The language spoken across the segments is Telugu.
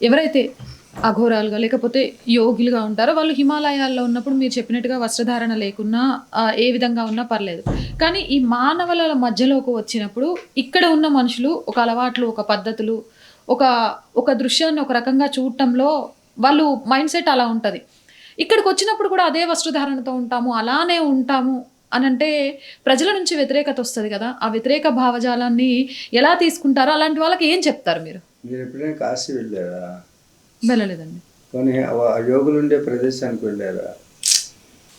ఎవరైతే అఘోరాలుగా లేకపోతే యోగులుగా ఉంటారో వాళ్ళు హిమాలయాల్లో ఉన్నప్పుడు మీరు చెప్పినట్టుగా వస్త్రధారణ లేకున్నా ఏ విధంగా ఉన్నా పర్లేదు. కానీ ఈ మానవుల మధ్యలోకి వచ్చినప్పుడు ఇక్కడ ఉన్న మనుషులు ఒక అలవాట్లు ఒక పద్ధతులు ఒక ఒక దృశ్యాన్ని ఒక రకంగా చూడటంలో వాళ్ళు మైండ్ సెట్ అలా ఉంటుంది. ఇక్కడికి వచ్చినప్పుడు కూడా అదే వస్త్రధారణతో ఉంటాము అలానే ఉంటాము అని అంటే ప్రజల నుంచి వ్యతిరేకత వస్తుంది కదా. ఆ వ్యతిరేక భావజాలాన్ని ఎలా తీసుకుంటారో అలాంటి వాళ్ళకి ఏం చెప్తారు మీరు? మీరు ఎప్పుడైనా కాశీ వెళ్ళారా? వెళ్ళలేదండి. కొన్ని ఆ యోగులు ఉండే ప్రదేశానికి వెళ్ళారా?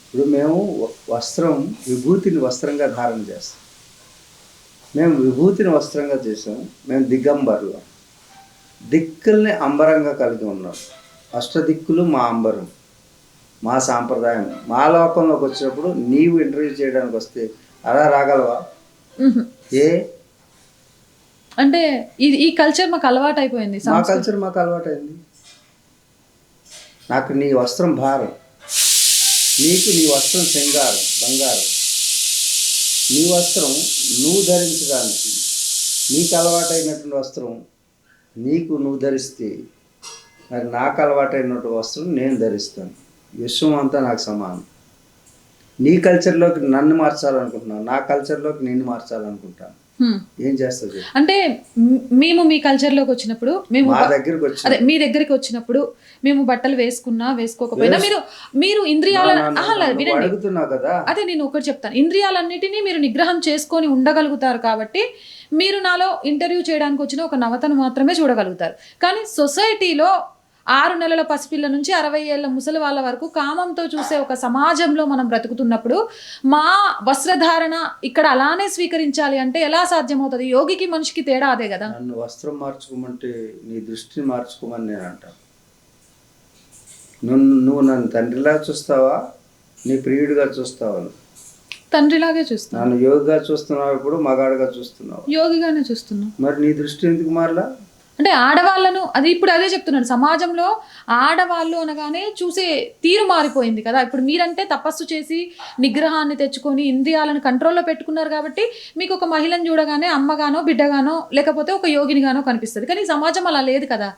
ఇప్పుడు మేము వస్త్రం విభూతిని వస్త్రంగా ధారణ చేస్తాం. మేము విభూతిని వస్త్రంగా చేసాం. మేము దిగంబర్లు. దిక్కుల్ని అంబరంగా కలిగి ఉన్నాం. అష్టదిక్కులు మా అంబరం. మా సాంప్రదాయం. మా లోకంలోకి వచ్చినప్పుడు నీవు ఇంటర్వ్యూ చేయడానికి వస్తే అలా రాగలవా. ఏ? అంటే ఇది ఈ కల్చర్ మాకు అలవాటు అయిపోయింది మా కల్చర్ మాకు అలవాటైంది. నాకు నీ వస్త్రం భారం. నీకు నీ వస్త్రం శృంగారం బంగారం. నీ వస్త్రం నువ్వు ధరించడానికి. నీకు అలవాటైనటువంటి వస్త్రం నీకు నువ్వు ధరిస్తే. మరి నాకు అలవాటైనటువంటి వస్త్రం నేను ధరిస్తాను. విశ్వం అంతా నాకు సమానం. నీ కల్చర్లోకి నన్ను మార్చాలనుకుంటున్నాను నా కల్చర్లోకి నిన్ను మార్చాలనుకుంటాను. ఏం చెప్పు? అంటే మేము మీ కల్చర్లోకి వచ్చినప్పుడు మేము మా దగ్గరికి వచ్చి అదే మీ దగ్గరికి వచ్చినప్పుడు మేము బట్టలు వేసుకున్నా వేసుకోకపోయినా మీరు మీరు ఇంద్రియాల నన్ను- ఆహా, లేదు, నన్ను వినండి. అడుగుతున్నావు కదా. అదే నేను ఒకటి చెప్తాను. ఇంద్రియాలన్నిటినీ మీరు నిగ్రహం చేసుకొని ఉండగలుగుతారు కాబట్టి మీరు నాలో ఇంటర్వ్యూ చేయడానికి వచ్చిన ఒక నవతను మాత్రమే చూడగలుగుతారు. కానీ సొసైటీలో ఆరు నెలల పసిపిల్ల నుంచి అరవై ఏళ్ళ ముసలి వాళ్ళ వరకు కామంతో చూసే ఒక సమాజంలో మనం బ్రతుకుతున్నప్పుడు మా వస్త్రధారణ ఇక్కడ అలానే స్వీకరించాలి అంటే ఎలా సాధ్యమవుతుంది? యోగికి మనిషికి తేడా అదే కదా. నన్ను వస్త్రం మార్చుకోమంటే నీ దృష్టిని మార్చుకోమని నేను అంటాను నువ్వు నువ్వు నన్ను తండ్రిలా చూస్తావా? నీ ప్రియుడిగా చూస్తావా తండ్రిలాగే చూస్తున్నాం నన్ను యోగిగా చూస్తున్నావు ఇప్పుడు? మగాడుగా చూస్తున్నావు? యోగిగానే చూస్తున్నాం మరి నీ దృష్టి ఎందుకు మారలా? అంటే ఆడవాళ్ళను అది ఇప్పుడు అదే చెప్తున్నాడు సమాజంలో ఆడవాళ్ళు అనగానే చూసే తీరు మారిపోయింది కదా. ఇప్పుడు మీరంటే తపస్సు చేసి నిగ్రహాన్ని తెచ్చుకొని ఇంద్రియాలను కంట్రోల్లో పెట్టుకున్నారు కాబట్టి మీకు ఒక మహిళను చూడగానే అమ్మగానో బిడ్డగానో లేకపోతే ఒక యోగినిగానో కనిపిస్తుంది. కానీ సమాజం అలా లేదు కదా.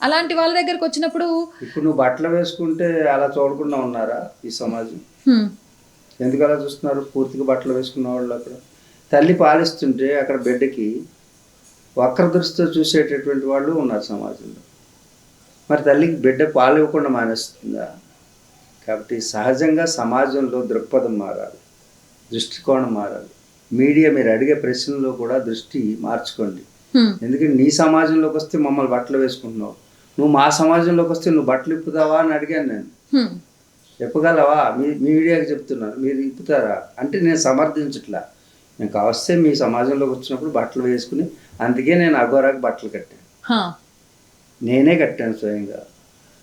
అలాంటి వాళ్ళ దగ్గరకు వచ్చినప్పుడు ఇప్పుడు నువ్వు బట్టలు వేసుకుంటే అలా చూడకుండా ఉన్నారా ఈ సమాజం? ఎందుకు అలా చూస్తున్నారు? పూర్తిగా బట్టలు వేసుకున్న వాళ్ళు అక్కడ. తల్లి పాలిస్తుంటే అక్కడ బిడ్డకి వక్ర దృష్టితో చూసేటటువంటి వాళ్ళు ఉన్నారు సమాజంలో. మరి తల్లికి బిడ్డ పాలు ఇవ్వకుండా మానేస్తుందా? కాబట్టి సహజంగా సమాజంలో దృక్పథం మారాలి దృష్టికోణం మారాలి. మీడియా మీరు అడిగే ప్రశ్నలో కూడా దృష్టి మార్చుకోండి. ఎందుకంటే నీ సమాజంలోకి వస్తే మమ్మల్ని బట్టలు వేసుకుంటున్నావు. నువ్వు మా సమాజంలోకి వస్తే నువ్వు బట్టలు ఇప్పుతావా అని అడిగాను నేను. చెప్పగలవా? మీ మీ మీడియాకి చెప్తున్నాను. మీరు ఇప్పుతారా? అంటే నేను సమర్థించట్లా. నేను కావస్తే మీ సమాజంలోకి వచ్చినప్పుడు బట్టలు వేసుకుని అందుకే నేను అఘోరాకి బట్టలు కట్టాను. నేనే కట్టాను స్వయంగా.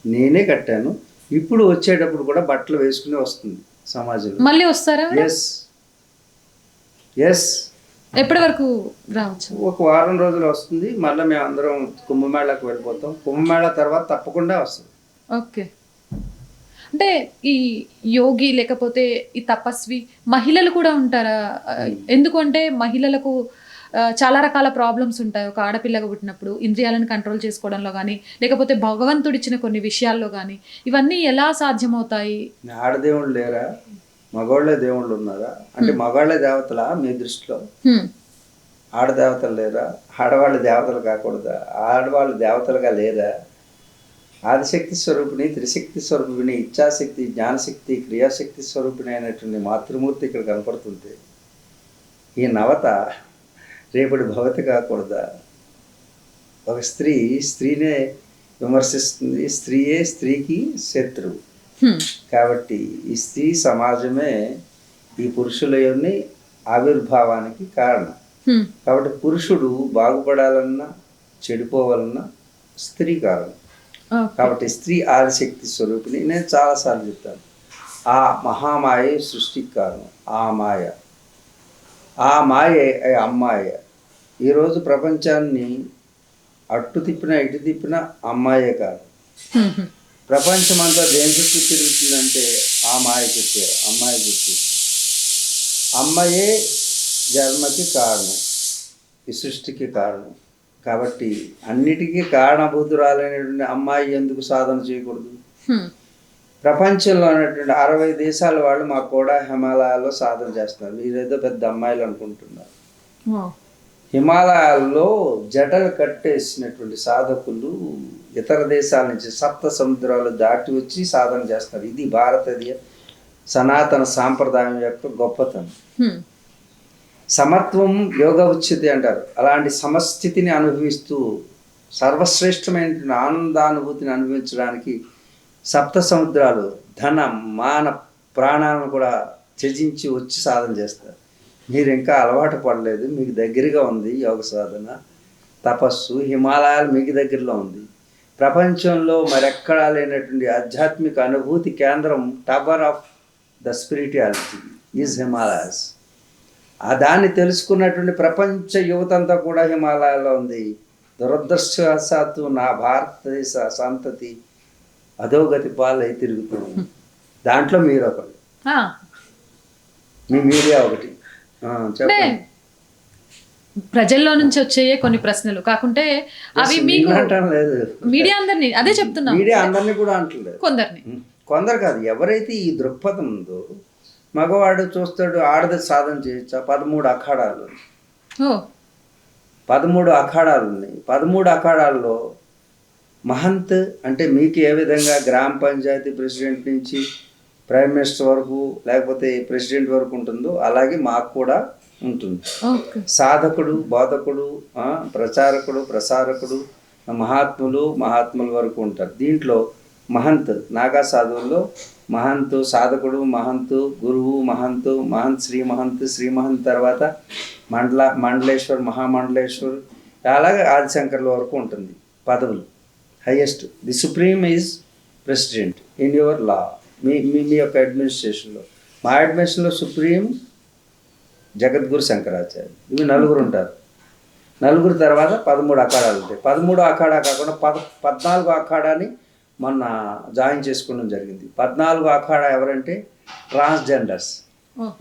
నేనే కట్టాను. ఇప్పుడు వచ్చేటప్పుడు కూడా బట్టలు వేసుకుని వస్తుంది సమాజంలో. మళ్ళీ వస్తారా ఎస్ ఎస్ ఎప్పటి వరకు రావచ్చు? ఒక వారం రోజులు వస్తుంది. మళ్ళీ మేము అందరం కుంభమేళాకి వెళ్ళిపోతాం. కుంభమేళా తర్వాత తప్పకుండా వస్తుంది. ఓకే. అంటే ఈ యోగి లేకపోతే ఈ తపస్వి మహిళలు కూడా ఉంటారా? ఆ, ఎందుకు అంటే మహిళలకు చాలా రకాల ప్రాబ్లమ్స్ ఉంటాయి. ఒక ఆడపిల్లగా పుట్టినప్పుడు ఇంద్రియాలను కంట్రోల్ చేసుకోవడంలో కానీ లేకపోతే భగవంతుడిచ్చిన కొన్ని విషయాల్లో కానీ ఇవన్నీ ఎలా సాధ్యమవుతాయి? ఆడదేవుళ్ళు లేరా? మగవాళ్ళే దేవుళ్ళు ఉన్నారా? అంటే మగవాళ్ళే దేవతలా మీ దృష్టిలో? ఆడదేవతలు లేరా? ఆడవాళ్ళు దేవతలు కాకూడదా? ఆడవాళ్ళు దేవతలుగా లేరా? ఆదిశక్తి స్వరూపిణి త్రిశక్తి స్వరూపిణి ఇచ్ఛాశక్తి జ్ఞానశక్తి క్రియాశక్తి స్వరూపిణి అయినటువంటి మాతృమూర్తి ఇక్కడ కనపడుతుంది ఈ నవత రేపటి భవతి కాకూడదా? ఒక స్త్రీ స్త్రీనే విమర్శిస్తుంది స్త్రీయే స్త్రీకి శత్రువు. కాబట్టి ఈ స్త్రీ సమాజమే ఈ పురుషుల యొన్ని ఆవిర్భావానికి కారణం. కాబట్టి పురుషుడు బాగుపడాలన్నా చెడిపోవాలన్నా స్త్రీ కారణం. కాబట్టి స్త్రీ ఆదిశక్తి స్వరూపిణి నేను చాలాసార్లు చెప్తాను ఆ మహామాయే సృష్టికి కారణం. ఆ మాయ. ఆ మాయే అమ్మాయ. ఈరోజు ప్రపంచాన్ని అట్టు తిప్పిన ఇటు తిప్పిన అమ్మాయే కాదు. ప్రపంచం అంతా దేని చుట్టూ తిరుగుతుందంటే ఆ మాయ చుట్టూ అమ్మాయి చుట్టూ. అమ్మాయే జన్మకి కారణం. ఈ సృష్టికి కారణం. కాబట్టి అన్నిటికీ కారణభూతురాలైనటువంటి అమ్మాయి ఎందుకు సాధన చేయకూడదు. ప్రపంచంలో ఉన్నటువంటి అరవై దేశాల వాళ్ళు మాకు కూడా హిమాలయాల్లో సాధన చేస్తున్నారు మీరేదో పెద్ద అమ్మాయిలు అనుకుంటున్నారు. హిమాలయాల్లో జటలు కట్టేసినటువంటి సాధకులు ఇతర దేశాల నుంచి సప్త సముద్రాలు దాటి వచ్చి సాధన చేస్తారు ఇది భారతీయ సనాతన సాంప్రదాయం యొక్క గొప్పతనం. సమత్వం యోగ ఉచితి అంటారు. అలాంటి సమస్థితిని అనుభవిస్తూ సర్వశ్రేష్టమైన ఆనందానుభూతిని అనుభవించడానికి సప్త సముద్రాలు ధన మాన ప్రాణాలను కూడా త్యజించి వచ్చి సాధన చేస్తారు. మీరు ఇంకా అలవాటు పడలేదు. మీకు దగ్గరగా ఉంది యోగ సాధన. తపస్సు హిమాలయాలు మీకు దగ్గరలో ఉంది. ప్రపంచంలో మరెక్కడా లేనటువంటి ఆధ్యాత్మిక అనుభూతి కేంద్రం tower of the spirituality is Himalayas. ఆ దాన్ని తెలుసుకున్నటువంటి ప్రపంచ యువత అంతా కూడా హిమాలయాల్లో ఉంది. దురదృష్టవశాత్తు నా భారతదేశ సంతతి అధోగతి పాలై తిరుగుతుంది. దాంట్లో మీరు ఒకటి. మీ మీడియా ఒకటి. చెప్పండి. ప్రజల్లో నుంచి వచ్చేయే కొన్ని ప్రశ్నలు. కాకుంటే అవి మీకు మీడియా అందరినీ అదే చెప్తున్నా. మీడియా అందరినీ కూడా అంటలేదు. కొందరిని. కొందరు కాదు ఎవరైతే ఈ దృక్పథం ఉందో మగవాడు చూస్తాడు ఆడది సాధన చేయొచ్చా పదమూడు అఖాడాలు. పదమూడు అఖాడాలు ఉన్నాయి. పదమూడు అఖాడాల్లో మహంత్ అంటే మీకు ఏ విధంగా గ్రామ పంచాయతీ ప్రెసిడెంట్ నుంచి ప్రైమ్ మినిస్టర్ వరకు లేకపోతే ప్రెసిడెంట్ వరకు ఉంటుందో అలాగే మాకు కూడా ఉంటుంది. సాధకుడు బోధకుడు ప్రచారకుడు ప్రసారకుడు మహాత్ములు మహాత్ముల వరకు ఉంటారు. దీంట్లో మహంత్ నాగా సాధువుల్లో మహంతు సాధకుడు మహంతు గురువు మహంతు మహంత్ శ్రీ మహంత్ శ్రీ మహంత్ తర్వాత మండల మండలేశ్వర్ మహామండలేశ్వర్ అలాగే ఆదిశంకర్ల వరకు ఉంటుంది పదవులు. Highest the supreme is president in your law మీ మీ మీ యొక్క అడ్మినిస్ట్రేషన్లో మా అడ్మినిస్ట్రేషన్లో సుప్రీం జగద్గురు శంకరాచార్య. ఇవి నలుగురు ఉంటారు. నలుగురు తర్వాత పదమూడు అఖాడాలు ఉంటాయి. పదమూడు అఖాడా కాకుండా పద పద్నాలుగు అఖాడాని మొన్న జాయిన్ చేసుకోవడం జరిగింది. పద్నాలుగు అఖాడా ఎవరంటే ట్రాన్స్జెండర్స్.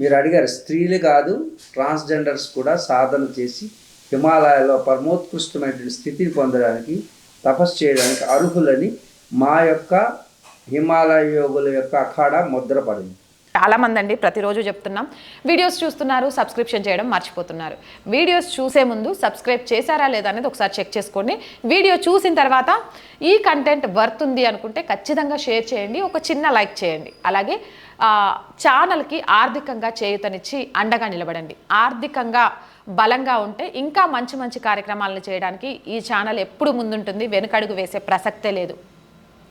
మీరు అడిగారు స్త్రీలు కాదు ట్రాన్స్జెండర్స్ కూడా సాధన చేసి హిమాలయాల్లో పరమోత్కృష్టమైనటువంటి స్థితిని పొందడానికి తపస్సు చేయడానికి అర్హులని మా యొక్క హిమాలయ యోగుల యొక్క అఖాడా ముద్రపడింది. చాలామంది అండి ప్రతిరోజు చెప్తున్నాం. వీడియోస్ చూస్తున్నారు సబ్స్క్రిప్షన్ చేయడం మర్చిపోతున్నారు. వీడియోస్ చూసే ముందు సబ్స్క్రైబ్ చేశారా లేదా అనేది ఒకసారి చెక్ చేసుకోండి. వీడియో చూసిన తర్వాత ఈ కంటెంట్ వర్త్ ఉంది అనుకుంటే ఖచ్చితంగా షేర్ చేయండి ఒక చిన్న లైక్ చేయండి. అలాగే ఛానల్కి ఆర్థికంగా చేయూతనిచ్చి అండగా నిలబడండి. ఆర్థికంగా బలంగా ఉంటే ఇంకా మంచి మంచి కార్యక్రమాలను చేయడానికి ఈ ఛానల్ ఎప్పుడు ముందుంటుంది వెనుకడుగు వేసే ప్రసక్తే లేదు.